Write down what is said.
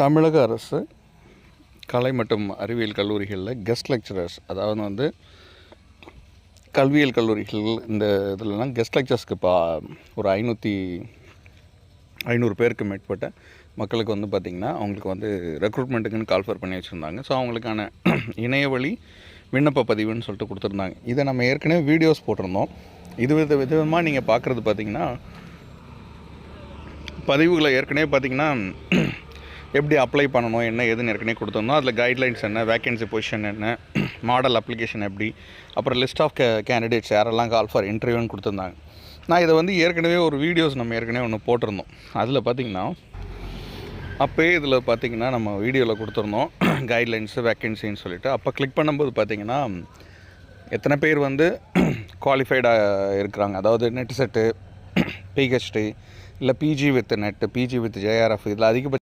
தமிழக அரசு கலை மற்றும் அறிவியல் கல்லூரிகளில் கெஸ்ட் லெக்சரர்ஸ் அதாவது வந்து கல்வியியல் கல்லூரிகள் இந்த இதுலலாம் கெஸ்ட் லெக்சர்ஸ்க்கு பா ஒரு ஐநூற்றி ஐநூறு பேருக்கு மேற்பட்ட மக்களுக்கு வந்து பார்த்திங்கன்னா அவங்களுக்கு வந்து ரெக்ரூட்மெண்ட்டுக்குன்னு கால்ஃபர் பண்ணி வச்சுருந்தாங்க. ஸோ அவங்களுக்கான இணைய வழி விண்ணப்ப பதிவுன்னு சொல்லிட்டு கொடுத்துருந்தாங்க. இதை நம்ம ஏற்கனவே வீடியோஸ் போட்டிருந்தோம். இது வித விதமாக நீங்கள் பார்க்குறது பார்த்திங்கன்னா பதிவுகளை ஏற்கனவே பார்த்திங்கன்னா எப்படி அப்ளை பண்ணணும் என்ன ஏதுன்னு ஏற்கனவே கொடுத்துருந்தோம். அதில் கைட்லைன்ஸ் என்ன வேக்கன்சி பொசிஷன் என்ன மாடல் அப்ளிகேஷன் எப்படி அப்புறம் லிஸ்ட் ஆஃப் கே கேண்டிடேட்ஸ் யாரெல்லாம் கால் ஃபார் இன்டர்வியூன்னு கொடுத்துருந்தாங்க. நான் இதை வந்து ஏற்கனவே ஒரு வீடியோஸ் நம்ம ஏற்கனவே ஒன்று போட்டிருந்தோம். அதில் பார்த்தீங்கன்னா அப்போயே இதில் பார்த்தீங்கன்னா நம்ம வீடியோவில் கொடுத்துருந்தோம் கைட்லைன்ஸு வேக்கன்சின்னு சொல்லிவிட்டு அப்போ கிளிக் பண்ணும்போது பார்த்தீங்கன்னா எத்தனை பேர் வந்து குவாலிஃபைடாக இருக்கிறாங்க? அதாவது நெட் செட்டு பிஹெச்டி இல்லை PG with NET PG with JRF இதில் அதிகபட்ச